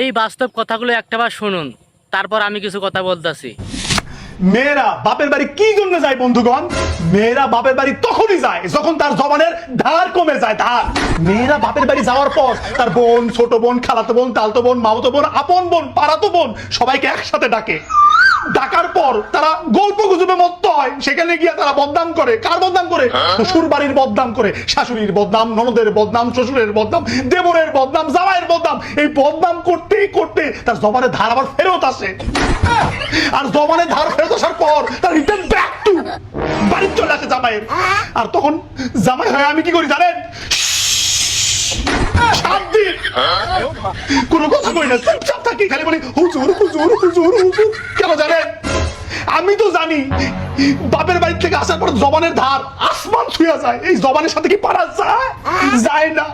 এই বাস্তব কথাগুলো একটাবার শুনুন, তারপর আমি কিছু কথা বলতেছি। মেয়েরা বাপের বাড়ি কি জন্য যায়, বন্ধুগণ? মেয়েরা বাপের বাড়ি তখনই যায় যখন তার জবানের ধার কমে যায়, ধার। মেয়েরা বাপের বাড়ি যাওয়ার পর তার বোন, ছোট বোন, খালাতো বোন, তালতো বোন, মামতো বোন, আপন বোন, পাড়াতো বোন সবাইকে একসাথে ডাকে। ডাকার পর তারা গল্প গুজবে মত্ত হয়। সেখানে গিয়ে তারা বদনাম করে। কার বদনাম করে? শ্বশুর বাড়ির বদনাম করে। শাশুড়ির বদনাম ননদের বদনাম শ্বশুরের বদনাম দেবরের বদনাম জামাইয়ের বদনাম। এই বদনাম করতেই করতে তার জবানের ধার আবার ফেরত আসে। আর জমানে ধার ফেরত আসার পর তার রিটার্ন ব্যাক টু বাড়ি চলে আসে জামাইয়ের। আর তখন জামাই হয়ে আমি কি করি জানেন? দিন। কোনো কথা কই না চুপচাপ থাকি। খালি বলি হুজুর হুজুর হুজুর হুজুর কেন আমি তো জানি বাপের বাড়ি থেকে আসার পর জবানের ধার আসমান ছুঁয়া যায়। এই জবানের সাথে কি পারা যায়? যায় না।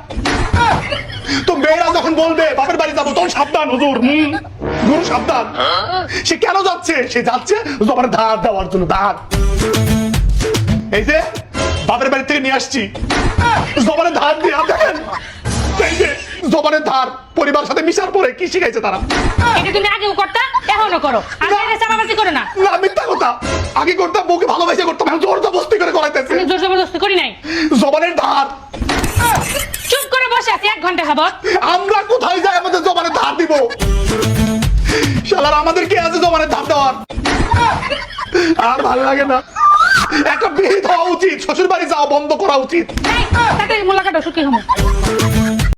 তো মেয়েরা যখন বলবে বাপের বাড়ি যাব তখন সাবধান হুজুর। গুরু সাবধান। সে কেন যাচ্ছে? সে যাচ্ছে জবানের ধার দেওয়ার জন্য ধার। এই যে বাপের বাড়ি থেকে নিয়ে আসছি। জবানের ধার দিয়ে দেখেন এই যে জবানের ধার পরিবার সাথে মিশার পরে কি শিখাইছে তারা? এটা তুমি আগেও করতা এখনও করো। আর এটা চাপাবাজি করো না। না আগে করতাম বউকে ভালোবাসে করতাম এখন জোর জবস্তি করে করাইতেছে আমি জোর জবরদস্তি করি নাই। জবানের ধার। চুপ করে বসে আছি এক ঘণ্টা আমরা কোথায় যাই আমাদের জবানের ধার দিব। শালার আমাদের কে আছে জবানের ধার দেওয়ার? আর ভালো লাগে না। একটা বিহিত হওয়া উচিত শ্বশুর বাড়ি যাওয়া বন্ধ করা উচিত। মোলাকাটা সুখী